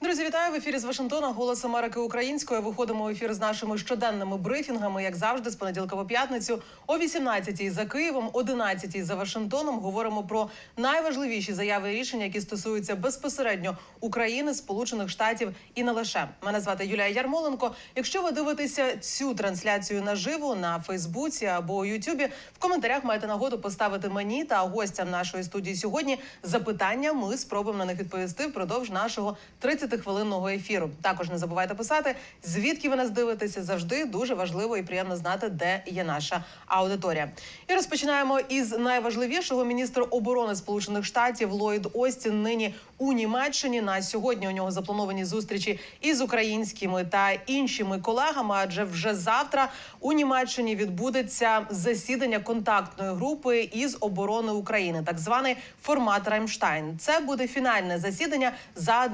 Друзі, вітаю в ефірі з Вашингтона. Голос Америки українською. Виходимо в ефір з нашими щоденними брифінгами, як завжди, з понеділка по п'ятницю о 18-й за Києвом, 11-й за Вашингтоном. Говоримо про найважливіші заяви і рішення, які стосуються безпосередньо України, Сполучених Штатів і не лише. Мене звати Юлія Ярмоленко. Якщо ви дивитеся цю трансляцію наживо на Фейсбуці або Ютубі, в коментарях маєте нагоду поставити мені та гостям нашої студії сьогодні запитання. Ми спробуємо на них відповісти впродовж нашого 30-хвилинного ефіру. Також не забувайте писати, звідки ви нас дивитеся. Завжди дуже важливо і приємно знати, де є наша аудиторія. І розпочинаємо із найважливішого. Міністр оборони Сполучених Штатів Ллойд Остін нині у Німеччині. На сьогодні у нього заплановані зустрічі із українськими та іншими колегами. Адже вже завтра у Німеччині відбудеться засідання контактної групи із оборони України, так званий формат Раймштайн. Це буде фінальне засідання за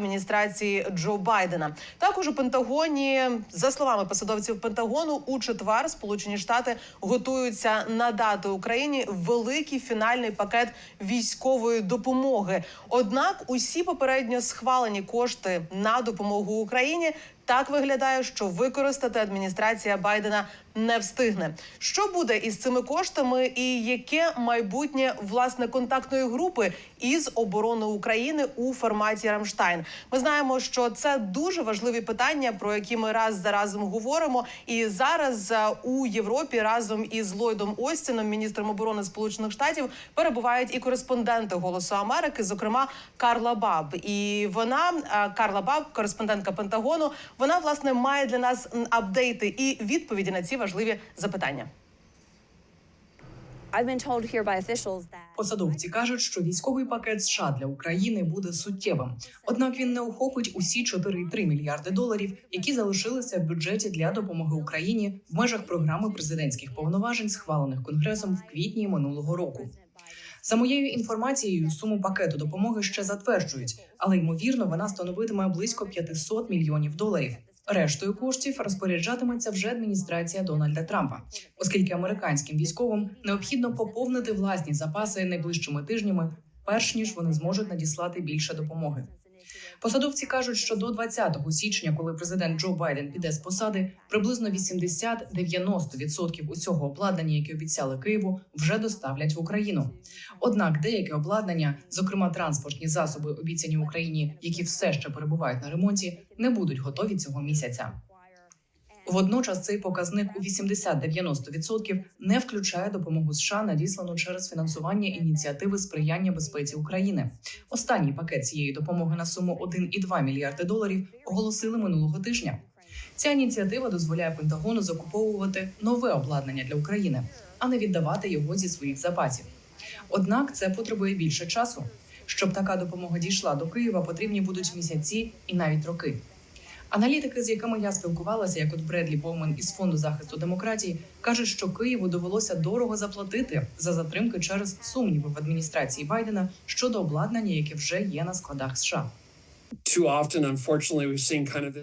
адміністрації Джо Байдена. Також у Пентагоні, за словами посадовців Пентагону, у четвер Сполучені Штати готуються надати Україні великий фінальний пакет військової допомоги. Однак, усі попередньо схвалені кошти на допомогу Україні. Так виглядає, що використати адміністрація Байдена не встигне. Що буде із цими коштами, і яке майбутнє власне контактної групи із оборони України у форматі Рамштайн? Ми знаємо, що це дуже важливі питання, про які ми раз за разом говоримо. І зараз е, у Європі разом із Ллойдом Остіном, міністром оборони Сполучених Штатів, перебувають і кореспонденти Голосу Америки, зокрема Карла Баб. І вона е, Карла Баб, кореспондентка Пентагону. Вона власне має для нас апдейти і відповіді на ці важливі запитання. Посадовці кажуть, що військовий пакет США для України буде суттєвим. Однак він не охопить усі 4,3 мільярди доларів, які залишилися в бюджеті для допомоги Україні в межах програми президентських повноважень, схвалених конгресом в квітні минулого року. За моєю інформацією, суму пакету допомоги ще затверджують, але ймовірно вона становитиме близько 500 мільйонів доларів. Рештою коштів розпоряджатиметься вже адміністрація Дональда Трампа, оскільки американським військовим необхідно поповнити власні запаси найближчими тижнями, перш ніж вони зможуть надіслати більше допомоги. Посадовці кажуть, що до 20 січня, коли президент Джо Байден піде з посади, приблизно 80-90% усього обладнання, яке обіцяли Києву, вже доставлять в Україну. Однак деяке обладнання, зокрема транспортні засоби, обіцяні Україні, які все ще перебувають на ремонті, не будуть готові цього місяця. Водночас цей показник у 80-90% не включає допомогу США, надіслану через фінансування ініціативи сприяння безпеці України. Останній пакет цієї допомоги на суму 1,2 мільярди доларів оголосили минулого тижня. Ця ініціатива дозволяє Пентагону закуповувати нове обладнання для України, а не віддавати його зі своїх запасів. Однак це потребує більше часу. Щоб така допомога дійшла до Києва, потрібні будуть місяці і навіть роки. Аналітики, з якими я спілкувалася, як от Бредлі Боумен із фонду захисту демократії, кажуть, що Києву довелося дорого заплатити за затримки через сумніви в адміністрації Байдена щодо обладнання, яке вже є на складах США.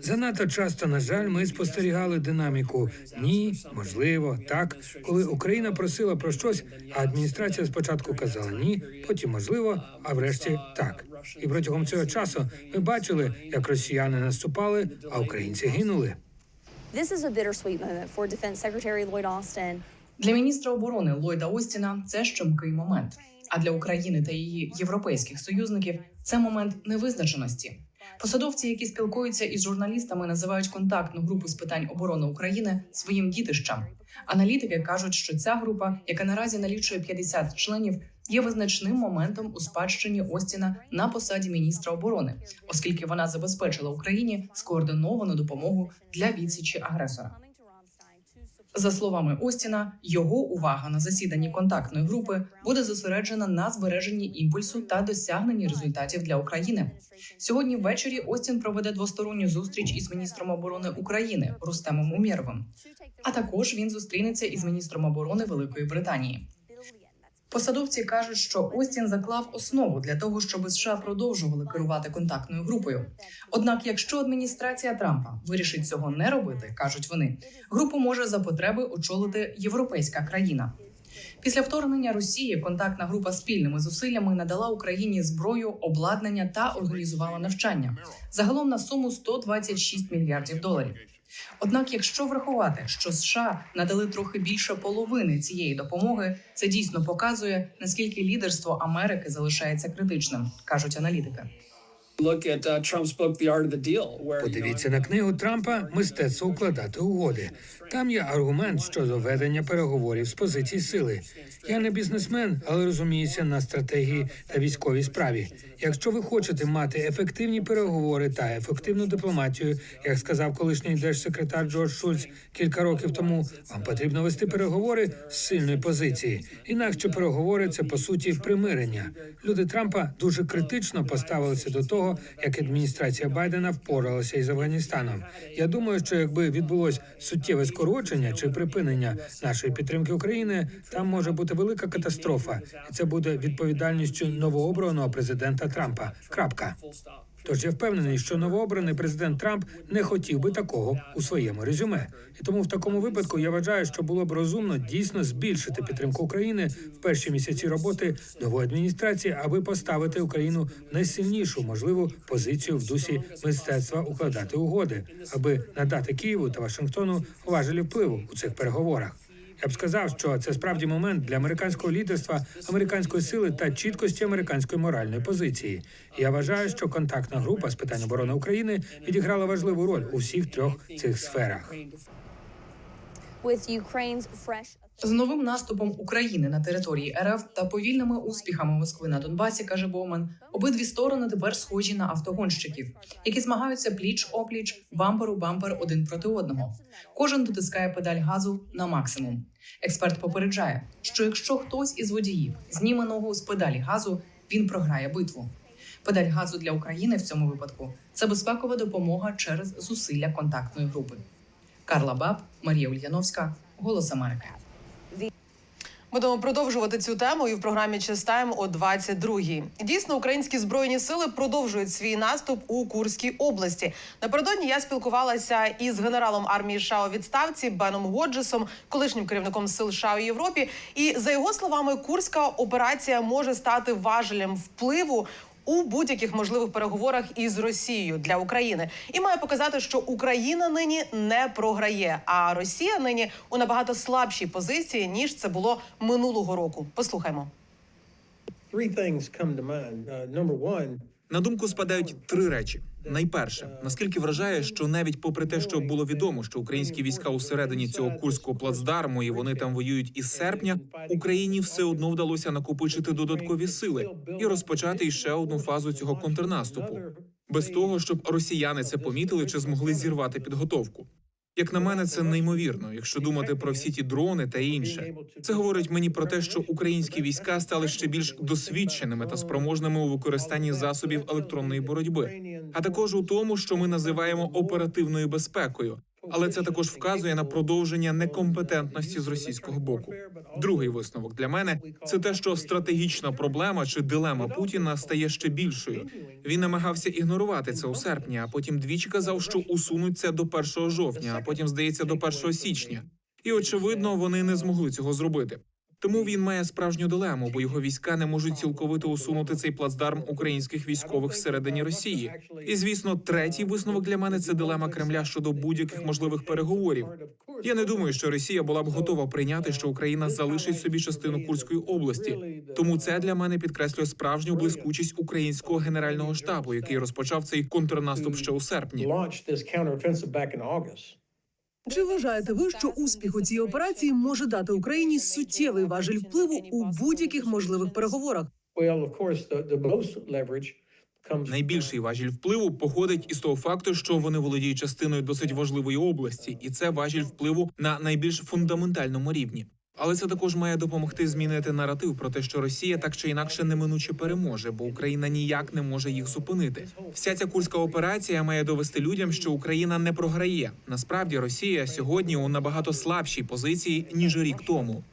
Занадто часто, на жаль, ми спостерігали динаміку. Ні, можливо, так. Коли Україна просила про щось, а адміністрація спочатку казала ні, потім можливо, а врешті так. І протягом цього часу ми бачили, як росіяни наступали, а українці гинули. this is a bittersweet moment for Defense Secretary Lloyd Austin. Для міністра оборони Ллойда Остіна це щемкий момент. А для України та її європейських союзників це момент невизначеності. Посадовці, які спілкуються із журналістами, називають контактну групу з питань оборони України своїм дітищем. Аналітики кажуть, що ця група, яка наразі налічує 50 членів, є визначним моментом у спадщині Остіна на посаді міністра оборони, оскільки вона забезпечила Україні скоординовану допомогу для відсічі агресора. За словами Остіна, його увага на засіданні контактної групи буде зосереджена на збереженні імпульсу та досягненні результатів для України. Сьогодні ввечері Остін проведе двосторонню зустріч із міністром оборони України Рустемом Умєровим. А також він зустрінеться із міністром оборони Великої Британії. Посадовці кажуть, що Остін заклав основу для того, щоб США продовжували керувати контактною групою. Однак, якщо адміністрація Трампа вирішить цього не робити, кажуть вони, групу може за потреби очолити європейська країна. Після вторгнення Росії контактна група спільними зусиллями надала Україні зброю, обладнання та організувала навчання загалом на суму 126 мільярдів доларів. Однак, якщо врахувати, що США надали трохи більше половини цієї допомоги, це дійсно показує наскільки лідерство Америки залишається критичним, кажуть аналітики. Подивіться на книгу Трампа Мистецтво укладати угоди. Там є аргумент щодо ведення переговорів з позицій сили. Я не бізнесмен, але розуміюся на стратегії та військовій справі. Якщо ви хочете мати ефективні переговори та ефективну дипломатію, як сказав колишній держсекретар Джордж Шульц кілька років тому, вам потрібно вести переговори з сильної позиції. Інакше переговори це по суті примирення. Люди Трампа дуже критично поставилися до того, як адміністрація Байдена впоралася із Афганістаном. Я думаю, що якби відбулось суттєве скорочення чи припинення нашої підтримки України, там може бути велика катастрофа, і це буде відповідальністю новообраного президента Трампа. Крапка. Тож я впевнений, що новообраний президент Трамп не хотів би такого у своєму резюме. І тому в такому випадку я вважаю, що було б розумно дійсно збільшити підтримку України в перші місяці роботи нової адміністрації, аби поставити Україну в найсильнішу можливу позицію в дусі мистецтва укладати угоди, аби надати Києву та Вашингтону важелі впливу у цих переговорах. Я б сказав, що це справді момент для американського лідерства, американської сили та чіткості американської моральної позиції. Я вважаю, що контактна група з питань оборони України відіграла важливу роль у всіх трьох цих сферах. З новим наступом України на території РФ та повільними успіхами Москви на Донбасі, каже Бовман, обидві сторони тепер схожі на автогонщиків, які змагаються пліч опліч, бампер у бампер один проти одного. Кожен дотискає педаль газу на максимум. Експерт попереджає, що якщо хтось із водіїв зніме ногу з педалі газу, він програє битву. Педаль газу для України в цьому випадку це безпекова допомога через зусилля контактної групи. Карла Баб, Марія Ульяновська, Голос Америки. Будемо продовжувати цю тему і в програмі Чистайм о 22-й. Дійсно, українські збройні сили продовжують свій наступ у Курській області. Напередодні я спілкувалася із генералом армії США у відставці Беном Годжесом, колишнім керівником сил США у Європі. І за його словами, курська операція може стати важелем впливу. У будь-яких можливих переговорах із Росією для України і має показати, що Україна нині не програє, а Росія нині у набагато слабшій позиції ніж це було минулого року. Послухаймо. Uh, На думку спадають три речі. Найперше, наскільки вражає, що навіть попри те, що було відомо, що українські війська усередині цього курського плацдарму і вони там воюють із серпня, Україні все одно вдалося накопичити додаткові сили і розпочати іще одну фазу цього контрнаступу, без того, щоб росіяни це помітили чи змогли зірвати підготовку. Як на мене, це неймовірно, якщо думати про всі ті дрони та інше. Це говорить мені про те, що українські війська стали ще більш досвідченими та спроможними у використанні засобів електронної боротьби, а також у тому, що ми називаємо оперативною безпекою. Але це також вказує на продовження некомпетентності з російського боку. Другий висновок для мене це те, що стратегічна проблема чи дилема Путіна стає ще більшою. Він намагався ігнорувати це у серпні, а потім двічі казав, що усунуть це до 1 жовтня, а потім здається до 1 січня. І очевидно, вони не змогли цього зробити. Тому він має справжню дилему, бо його війська не можуть цілковито усунути цей плацдарм українських військових всередині Росії. І звісно, третій висновок для мене це дилема Кремля щодо будь-яких можливих переговорів. Я не думаю, що Росія була б готова прийняти, що Україна залишить собі частину Курської області. Тому це для мене підкреслює справжню блискучість українського генерального штабу, який розпочав цей контрнаступ ще у серпні. Чи вважаєте ви, що успіх у цій операції може дати Україні суттєвий важель впливу у будь-яких можливих переговорах? Найбільший важіль впливу походить із того факту, що вони володіють частиною досить важливої області, і це важіль впливу на найбільш фундаментальному рівні. Але це також має допомогти змінити наратив про те, що Росія так чи інакше неминуче переможе, бо Україна ніяк не може їх зупинити. Вся ця курська операція має довести людям, що Україна не програє. Насправді Росія сьогодні у набагато слабшій позиції ніж рік тому.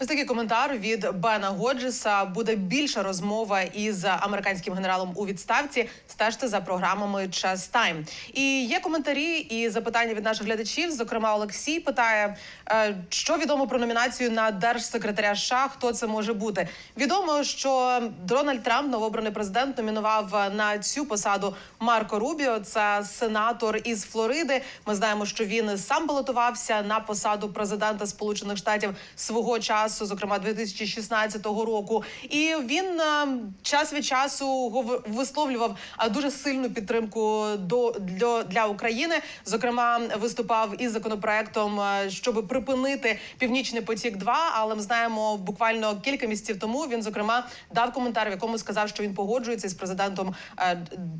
Ось такий коментар від Бена Годжеса. Буде більша розмова із американським генералом у відставці. Стежте за програмами Час Тайм. І є коментарі і запитання від наших глядачів. Зокрема, Олексій питає, е, що відомо про номінацію на держсекретаря США. Хто це може бути? Відомо, що Дональд Трамп, новообраний президент, номінував на цю посаду Марко Рубіо. Це сенатор із Флориди. Ми знаємо, що він сам балотувався на посаду президента Сполучених Штатів свого часу, зокрема 2016 року. І він е, час від часу висловлював е, дуже сильну підтримку до для, для України. Зокрема, виступав із законопроектом, е, щоб припинити північний потік. 2 але ми знаємо буквально кілька місяців тому. Він зокрема дав коментар, в якому сказав, що він погоджується з президентом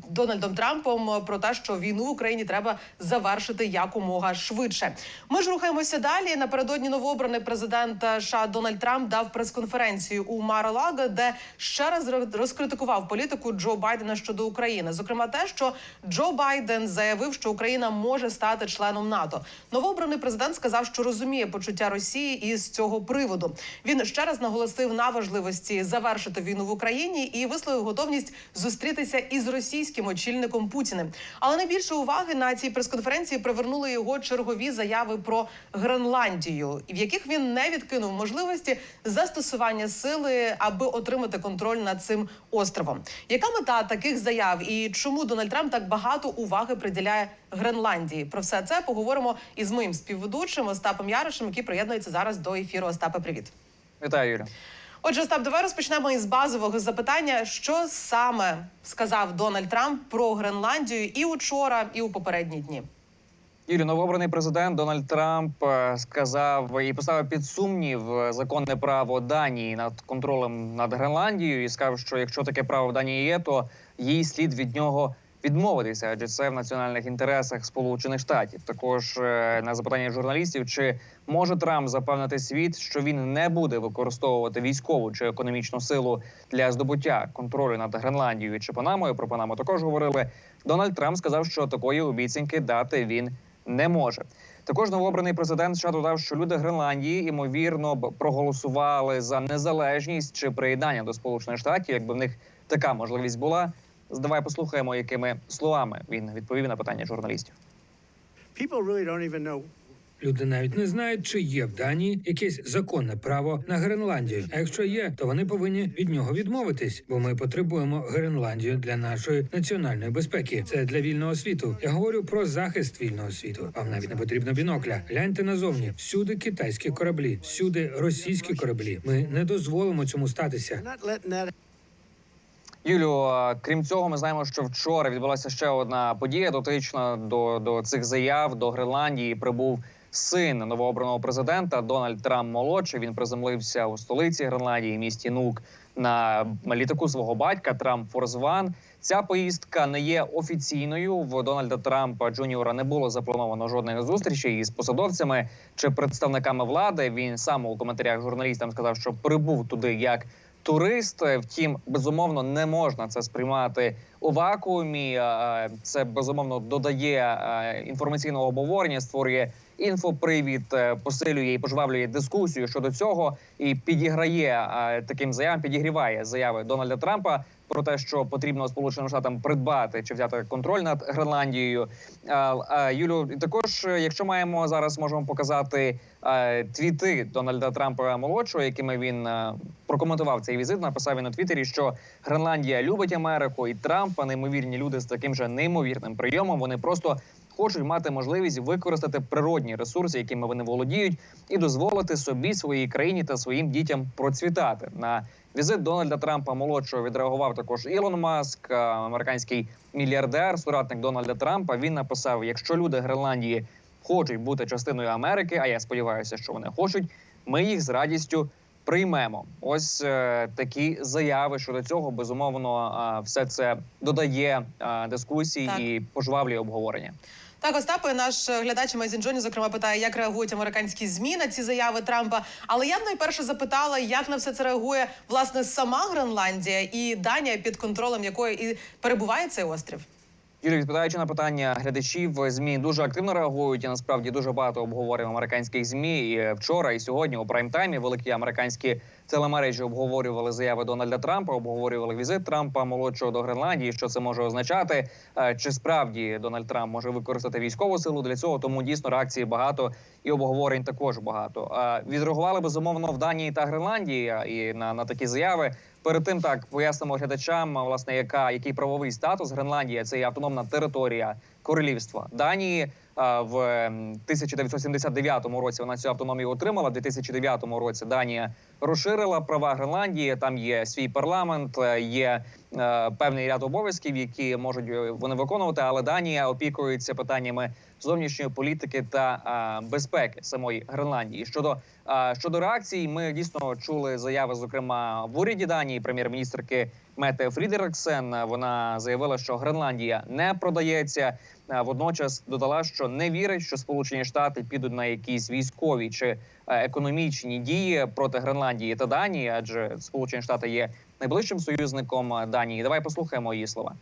Дональдом Трампом про те, що війну в Україні треба завершити якомога швидше. Ми ж рухаємося далі. Напередодні новообраний президент Дональд Трамп дав прес-конференцію у Мар-a-Лаго, де ще раз ро- розкритикував політику Джо Байдена щодо України. Зокрема, те, що Джо Байден заявив, що Україна може стати членом НАТО. Новообраний президент сказав, що розуміє почуття Росії із цього приводу. Він ще раз наголосив на важливості завершити війну в Україні і висловив готовність зустрітися із російським очільником Путіним. Але найбільше уваги на цій прес-конференції привернули його чергові заяви про Гренландію, в яких він не відкинув можливості застосування сили, аби отримати контроль над цим островом. Яка мета таких заяв і чому Дональд Трамп так багато уваги приділяє Гренландії? Про все це поговоримо із моїм співведучим Остапом Ярошем, який приєднується зараз до ефіру. Остапе, привіт. Вітаю, Юля. Отже, Остап, давай розпочнемо із базового запитання, що саме сказав Дональд Трамп про Гренландію і учора, і у попередні дні. Юлі, новообраний президент Дональд Трамп е, сказав і поставив під сумнів е, законне право Данії над контролем над Гренландією і сказав, що якщо таке право в Данії є, то їй слід від нього відмовитися, адже це в національних інтересах Сполучених Штатів. Також е, на запитання журналістів, чи може Трамп запевнити світ, що він не буде використовувати військову чи економічну силу для здобуття контролю над Гренландією чи Панамою. Про Панаму також говорили. Дональд Трамп сказав, що такої обіцянки дати він не може. Також новообраний президент США додав, що люди Гренландії ймовірно б проголосували за незалежність чи приєднання до Сполучених Штатів, якби в них така можливість була. Давай послухаємо, якими словами він відповів на питання журналістів. Люди навіть не знають, чи є в Данії якесь законне право на Гренландію. А якщо є, то вони повинні від нього відмовитись, бо ми потребуємо Гренландію для нашої національної безпеки. Це для вільного світу. Я говорю про захист вільного світу. Вам навіть не потрібно бінокля. Гляньте назовні. Всюди китайські кораблі, всюди російські кораблі. Ми не дозволимо цьому статися. Юлю, крім цього, ми знаємо, що вчора відбулася ще одна подія дотична до, до цих заяв до Гренландії. Прибув син новообраного президента Дональд Трамп молодший. Він приземлився у столиці Гренландії, місті Нук, на літаку свого батька Трамп Форс Ван. Ця поїздка не є офіційною. В Дональда Трампа Джуніора не було заплановано жодної зустрічі із посадовцями чи представниками влади. Він сам у коментарях журналістам сказав, що прибув туди як турист. Втім, безумовно, не можна це сприймати у вакуумі. Е, Це безумовно додає е, інформаційного обговорення, створює інфопривід, е, посилює і пожвавлює дискусію щодо цього і підіграє е, таким заявам, підігріває заяви Дональда Трампа. Про те, що потрібно Сполученим Штатам придбати чи взяти контроль над Гренландією, а, Юлю, також, е, якщо маємо зараз, можемо показати е, твіти Дональда Трампа молодшого, якими він е, прокоментував цей візит. Написав він у Твіттері, що Гренландія любить Америку і Трампа. Неймовірні люди з таким же неймовірним прийомом. Вони просто хочуть мати можливість використати природні ресурси, якими вони володіють, і дозволити собі своїй країні та своїм дітям процвітати. На візит Дональда Трампа молодшого відреагував також Ілон Маск, американський мільярдер, соратник Дональда Трампа. Він написав: якщо люди Гренландії хочуть бути частиною Америки, а я сподіваюся, що вони хочуть, ми їх з радістю. Приймемо ось е, такі заяви щодо цього. Безумовно, е, все це додає е, дискусії Так. і пожвавлює обговорення. Так, Остапе, наш е, глядач Мезінджоні, зокрема, питає, як реагують американські змі на ці заяви Трампа. Але я б найперше запитала, як на все це реагує власне сама Гренландія і Данія, під контролем якої і перебуває цей острів. Юрій, відповідаючи на питання глядачів, змі дуже активно реагують і насправді дуже багато обговорюємо американських змі. І вчора і сьогодні у прайм-таймі великі американські телемережі обговорювали заяви Дональда Трампа, обговорювали візит Трампа молодшого до Гренландії. Що це може означати? Е, Чи справді Дональд Трамп може використати військову силу для цього? Тому дійсно реакції багато і обговорень також багато. Е, Відреагували безумовно в Данії та Гренландії і на, на такі заяви. Перед тим так пояснимо глядачам, власне, яка який правовий статус Гренландія це є автономна територія королівства Данії. В ем, 1979 році вона цю автономію отримала. В 2009 році Данія розширила права Гренландії. Там є свій парламент, е, є е, певний ряд обов'язків, які можуть е, вони виконувати. Але Данія опікується питаннями зовнішньої політики та безпеки самої Гренландії. Щодо щодо реакцій, ми дійсно чули заяви, зокрема в уряді Данії, прем'єр-міністрки Мете Фрідериксен. Вона заявила, що Гренландія не продається. Водночас додала, що не вірить, що Сполучені Штати підуть на якісь військові чи е, економічні дії проти Гренландії та Данії, адже Сполучені Штати є найближчим союзником е, Данії. Давай послухаємо її слова.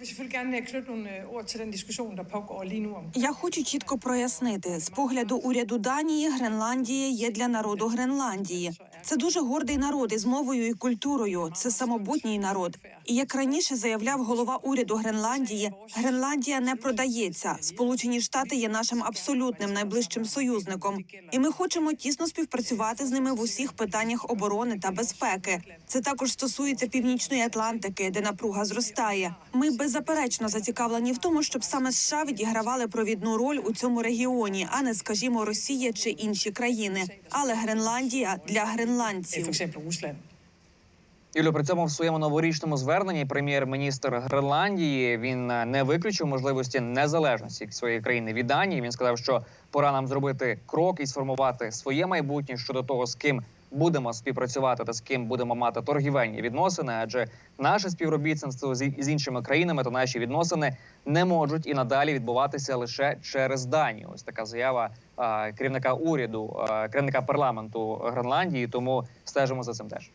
Vil selvfølgelig gerne knytte nogle øh, ord til den diskussion, der pågår lige nu Я хочу чітко прояснити з погляду уряду Данії, Гренландія є для народу Гренландії. Це дуже гордий народ із мовою і культурою. Це самобутній народ. І як раніше заявляв голова уряду Гренландії, Гренландія не продається. Сполучені Штати є нашим абсолютним найближчим союзником, і ми хочемо тісно співпрацювати з ними в усіх питаннях оборони та безпеки. Це також стосується північної Атлантики, де напруга зростає. Ми беззаперечно зацікавлені в тому, щоб саме США відігравали провідну роль у цьому регіоні, а не скажімо, Росія чи інші країни. Але Гренландія для øh, гренландців. for. Юлю, при цьому в своєму новорічному зверненні прем'єр-міністр Гренландії він е, не виключив можливості незалежності своєї країни від Данії. Він сказав, що пора нам зробити крок і сформувати своє майбутнє щодо того, з ким будемо співпрацювати та з ким будемо мати торгівельні відносини. Адже наше співробітництво з іншими країнами та наші відносини не можуть і надалі відбуватися лише через Данію. Ось така заява керівника уряду, керівника парламенту Гренландії. Тому стежимо за цим теж.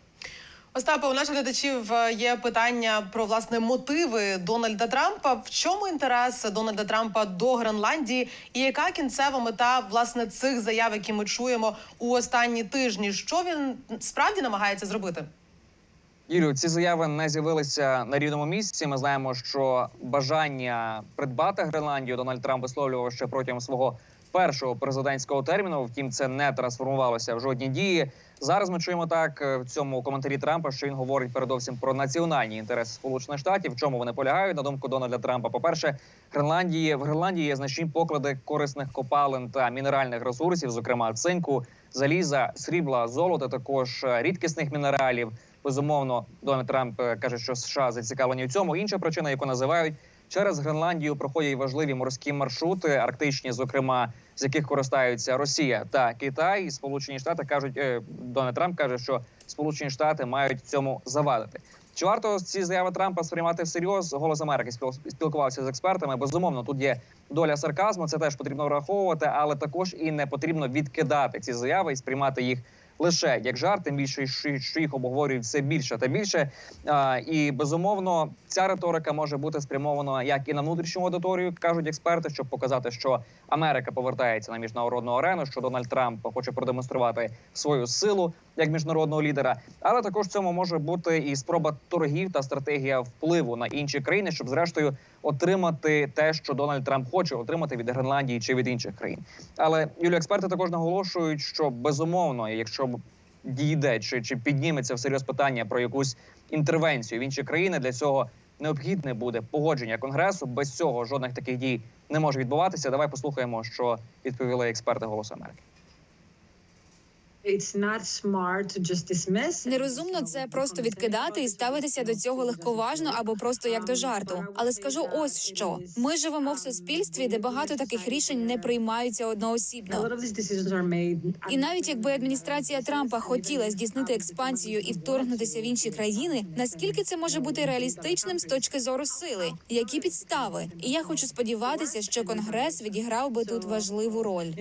Остапе, у наших глядачів е, є питання про власне мотиви Дональда Трампа. В чому інтерес Дональда Трампа до Гренландії, і яка кінцева мета власне цих заяв, які ми чуємо у останні тижні? Що він справді намагається зробити? Юлю, ці заяви не з'явилися на рівному місці. Ми знаємо, що бажання придбати Гренландію Дональд Трамп висловлював ще протягом свого першого президентського терміну. Втім, це не трансформувалося в жодні дії. Зараз ми чуємо так е, в цьому коментарі Трампа, що він говорить передовсім про національні інтереси Сполучених Штатів. В чому вони полягають на думку Дональда Трампа? По перше, Гренландії в Гренландії є значні поклади корисних копалин та мінеральних ресурсів, зокрема цинку, заліза, срібла, золота, також е, рідкісних мінералів. Безумовно, Дональд Трамп е, каже, що США зацікавлені в цьому. Інша причина, яку називають через Гренландію, проходять важливі морські маршрути, арктичні, зокрема, з яких користаються Росія та Китай. І Сполучені Штати кажуть, е, Дональд Трамп каже, що Сполучені Штати мають цьому завадити. Чи варто ці заяви Трампа сприймати всерйоз? Голос Америки спіл- спілкувався з експертами. Безумовно, тут є доля сарказму. Це теж потрібно враховувати, але також і не потрібно відкидати ці заяви і сприймати їх лише як жарт, тим більше що- їх обговорюють все більше та більше. І безумовно, ця риторика може бути спрямована як і на внутрішню аудиторію, кажуть експерти, щоб показати, що Америка повертається на міжнародну арену, що Дональд Трамп хоче продемонструвати свою силу як міжнародного лідера. Але також в цьому може бути і спроба торгів та стратегія впливу на інші країни, щоб зрештою отримати те, що Дональд Трамп хоче отримати від Гренландії чи від інших країн. Але Юлі, експерти також наголошують, що безумовно, якщо дійде чи, чи підніметься всерйоз питання про якусь інтервенцію в інші країни, для цього необхідне буде погодження конгресу. Без цього жодних таких дій не може відбуватися. Давай послухаємо, що відповіли експерти Голосу Америки. Нерозумно це просто відкидати і ставитися до цього легковажно або просто як до жарту. Але скажу ось що: ми живемо в суспільстві, де багато таких рішень не приймаються одноосібно. І навіть якби адміністрація Трампа хотіла здійснити експансію і вторгнутися в інші країни, наскільки це може бути реалістичним з точки зору сили? Які підстави? І я хочу сподіватися, що конгрес відіграв би тут важливу роль.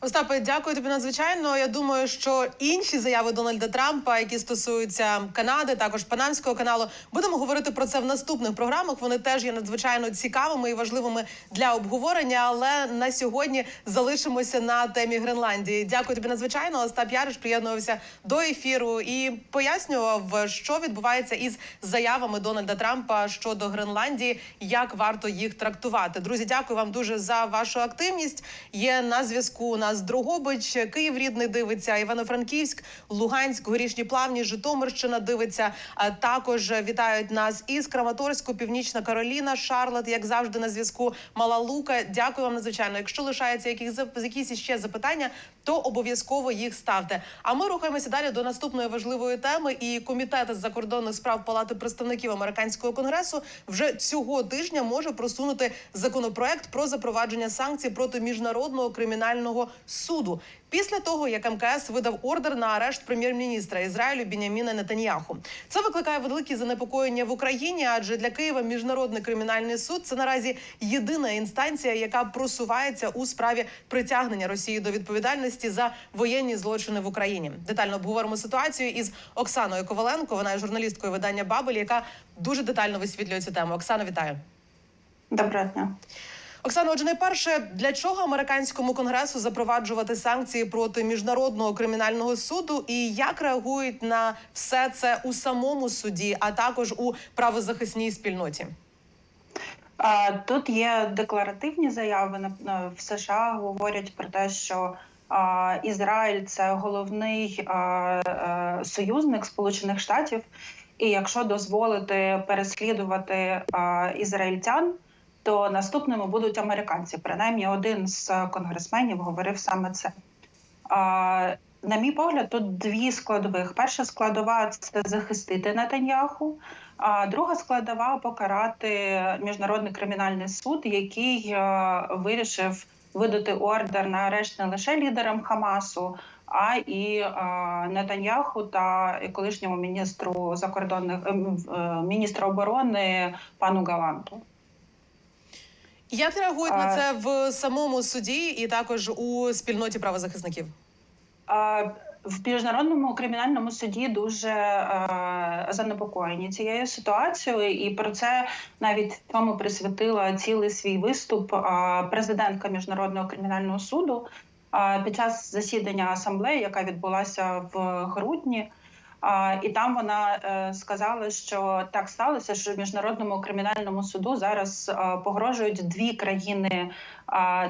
Остапе, дякую тобі надзвичайно. Я думаю, що інші заяви Дональда Трампа, які стосуються Канади, також Панамського каналу, будемо говорити про це в наступних програмах. Вони теж є надзвичайно цікавими і важливими для обговорення. Але на сьогодні залишимося на темі Гренландії. Дякую тобі надзвичайно. Остап Яриш приєднувався до ефіру і пояснював, що відбувається із заявами Дональда Трампа щодо Гренландії, як варто їх трактувати. Друзі, дякую вам дуже за вашу активність. Є на зв'язку у нас Дрогобич, Київ рідний дивиться, Івано-Франківськ, Луганськ, Горішні Плавні, Житомирщина дивиться. А також вітають нас із Краматорську, Північна Кароліна, Шарлот, як завжди, на зв'язку. Мала Лука. Дякую вам надзвичайно. Якщо лишаються якісь якісь іще запитання, то обов'язково їх ставте. А ми рухаємося далі до наступної важливої теми. І комітет з закордонних справ Палати представників американського конгресу вже цього тижня може просунути законопроект про запровадження санкцій проти міжнародного кримінального суду. Після того, як МКС видав ордер на арешт прем'єр-міністра Ізраїлю Біняміна Нетаньяху, це викликає великі занепокоєння в Україні, адже для Києва міжнародний кримінальний суд це наразі єдина інстанція, яка просувається у справі притягнення Росії до відповідальності за воєнні злочини в Україні. Детально обговоримо ситуацію із Оксаною Коваленко. Вона є журналісткою видання Бабель, яка дуже детально висвітлює цю тему. Оксана, вітаю. Доброго дня. Оксано, отже, найперше, для чого американському конгресу запроваджувати санкції проти міжнародного кримінального суду, і як реагують на все це у самому суді, а також у правозахисній спільноті? Тут є декларативні заяви на- в США. Говорять про те, що Ізраїль це головний а, союзник Сполучених Штатів, і якщо дозволити переслідувати ізраїльтян, то наступними будуть американці. Принаймні, один з конгресменів говорив саме це. На мій погляд, тут дві складових. Перша складова це захистити Нетаньяху. А друга складова покарати міжнародний кримінальний суд, який е, вирішив видати ордер на арешт не лише лідерам Хамасу, а і е, Нетаньяху та колишньому міністру закордонних ем, е, міністру оборони пану Галанту. Як реагують на це в самому суді і також у спільноті правозахисників? А, В міжнародному кримінальному суді дуже е, занепокоєні цією ситуацією, і про це навіть тому присвятила цілий свій виступ е, президентка міжнародного кримінального суду е, під час засідання асамблеї, яка відбулася в грудні. І там вона е, сказала, що так сталося, що міжнародному кримінальному суду зараз е, погрожують дві країни,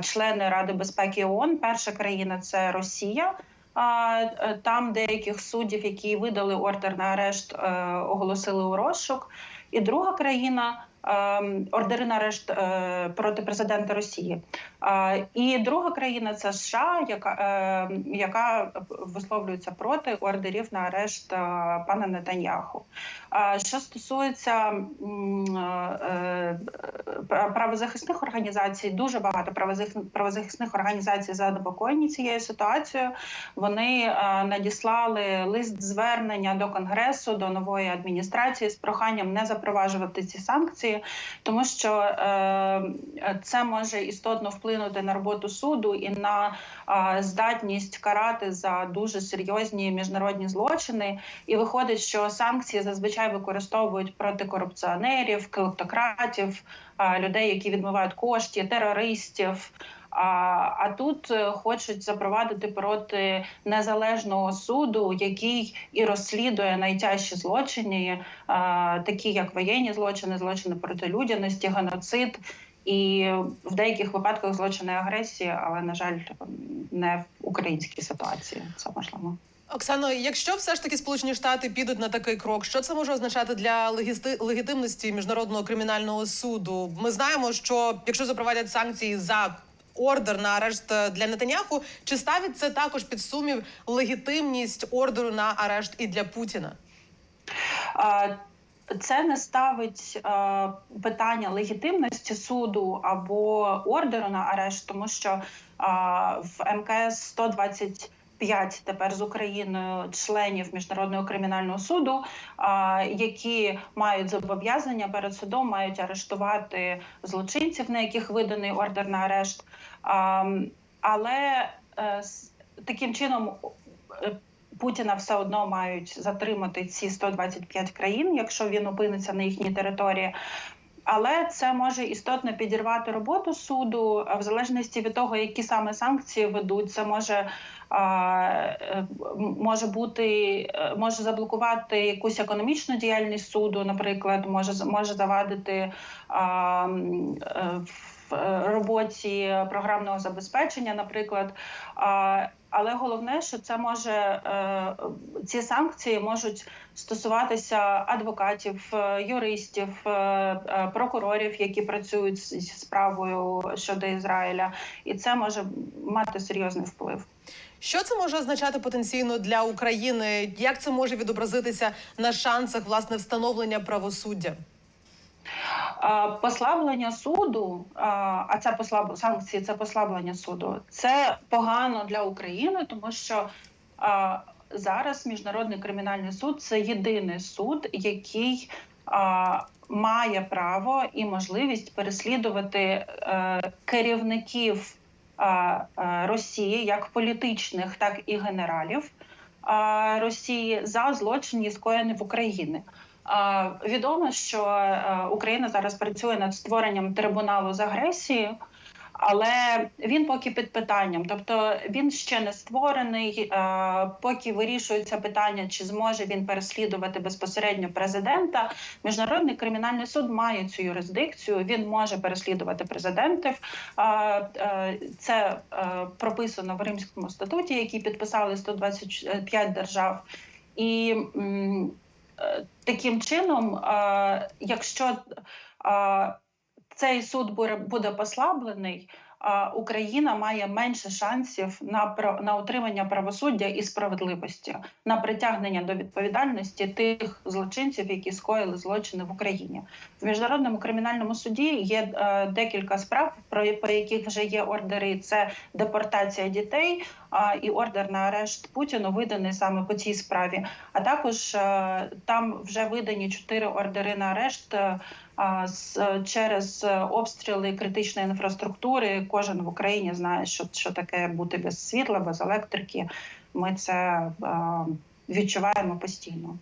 члени Ради безпеки ООН. Перша країна це Росія. А, е, Там деяких суддів, які видали ордер на арешт, оголосили у розшук. І друга країна ордери на арешт е, проти президента Росії. І друга країна це США, яка, е, яка висловлюється проти ордерів на арешт е, пана Нетаньяху. Що стосується правозахисних організацій, дуже багато правозахисних організацій занепокоєні цією ситуацією. Вони надіслали лист звернення до конгресу, до нової адміністрації з проханням не запроваджувати ці санкції, тому що е, це може істотно вплинути на роботу суду і на здатність карати за дуже серйозні міжнародні злочини. І виходить, що санкції зазвичай використовують проти корупціонерів, клептократів, людей, які відмивають кошти, терористів. А, а тут е, хочуть запровадити проти незалежного суду, який і розслідує найтяжчі злочини, е, такі як воєнні злочини, злочини проти людяності, геноцид. І в деяких випадках злочини агресії, але на жаль, не в українській ситуації. Це можливо. Оксано, якщо все ж таки Сполучені Штати підуть на такий крок, що це може означати для легітимності міжнародного кримінального суду? Ми знаємо, що якщо запровадять санкції за ордер на арешт е, для Нетаняху, чи ставить це також під сумнів легітимність ордеру на арешт і для Путіна? Це не ставить е, питання легітимності суду або ордеру на арешт, тому що е, в МКС 120 П'ять тепер з Україною членів міжнародного кримінального суду, які мають зобов'язання перед судом, мають арештувати злочинців, на яких виданий ордер на арешт. Але е, таким чином е, Путіна все одно мають затримати ці 125 країн, якщо він опиниться на їхній території. Але це може істотно підірвати роботу суду, в залежності від того, які саме санкції ведуть, це може, може бути, е, може заблокувати якусь економічну діяльність суду, наприклад, може може завадити е, в е, роботі програмного забезпечення, наприклад. Але головне, що це може е, ці санкції можуть стосуватися адвокатів, е, юристів, е, е, прокурорів, які працюють з- справою щодо Ізраїля, і це може мати серйозний вплив. Що це може означати потенційно для України? Як це може відобразитися на шансах власне встановлення правосуддя? Послаблення суду, а це послаб... санкції, це послаблення суду. Це погано для України, тому що зараз міжнародний кримінальний суд це єдиний суд, який має право і можливість переслідувати е, керівників Росії, як політичних, так і генералів Росії за злочин скоєні в Україні. Відомо, що Україна зараз працює над створенням трибуналу з агресії, але він поки під питанням, тобто він ще не створений. е, Поки вирішується питання, чи зможе він переслідувати безпосередньо президента. Міжнародний кримінальний суд має цю юрисдикцію. Він може переслідувати президентів. А, е, Це е, прописано в Римському статуті, який підписали 125 держав. І е, таким чином, е, якщо е, цей суд буде- послаблений, Україна має менше шансів на на отримання правосуддя і справедливості, на притягнення до відповідальності тих злочинців, які скоїли злочини в Україні. В міжнародному кримінальному суді є е, декілька справ, про яких вже є ордери. Це депортація дітей і ордер на арешт Путіну виданий саме по цій справі. А також е, там вже видані чотири ордери на арешт. е, а, через е, обстріли критичної інфраструктури. Кожен в Україні знає, що, що таке бути без світла, без електрики. Ми це е, відчуваємо постійно.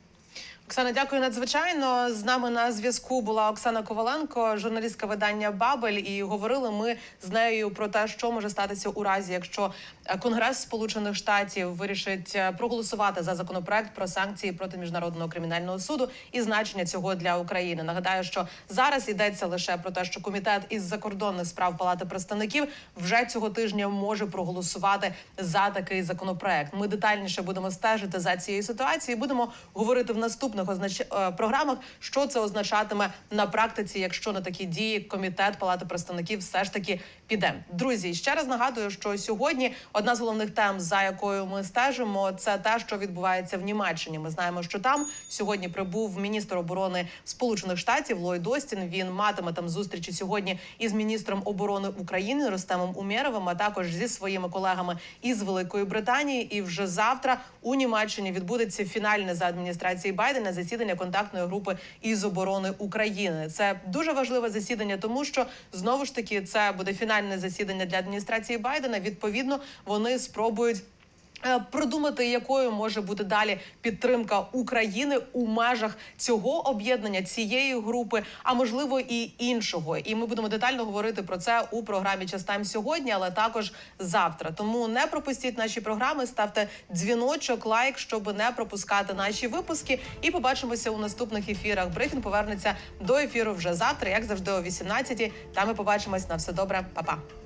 Оксана, дякую надзвичайно. З нами на зв'язку була Оксана Коваленко, журналістка видання Бабель. І говорили ми з нею про те, що може статися у разі, якщо Конгрес Сполучених Штатів вирішить е, проголосувати за законопроект про санкції проти міжнародного кримінального суду і значення цього для України. Нагадаю, що зараз йдеться лише про те, що комітет із закордонних справ Палати представників вже цього тижня може проголосувати за такий законопроект. Ми детальніше будемо стежити за цією ситуацією. Будемо говорити в наступних означ... е, програмах, що це означатиме на практиці, якщо на такі дії комітет Палати представників все ж таки піде. Друзі, ще раз нагадую, що сьогодні одна з головних тем, за якою ми стежимо, це те, що відбувається в Німеччині. Ми знаємо, що там сьогодні прибув міністр оборони Сполучених Штатів Ллойд Остін. Він матиме там зустрічі сьогодні із міністром оборони України Ростемом Умєровим, а також зі своїми колегами із Великої Британії. І вже завтра у Німеччині відбудеться фінальне за адміністрації Байдена засідання контактної групи із оборони України. Це дуже важливе засідання, тому що знову ж таки це буде фінальне засідання для адміністрації Байдена. Відповідно, вони спробують. Е, Продумати, якою може бути далі підтримка України у межах цього об'єднання цієї групи, а можливо і іншого. І ми будемо детально говорити про це у програмі Частайм сьогодні, але також завтра. Тому не пропустіть наші програми, ставте дзвіночок, лайк, щоб не пропускати наші випуски. І побачимося у наступних ефірах. Брифінг повернеться до ефіру вже завтра, як завжди, о 18 Там ми побачимось на все добре, Па-па.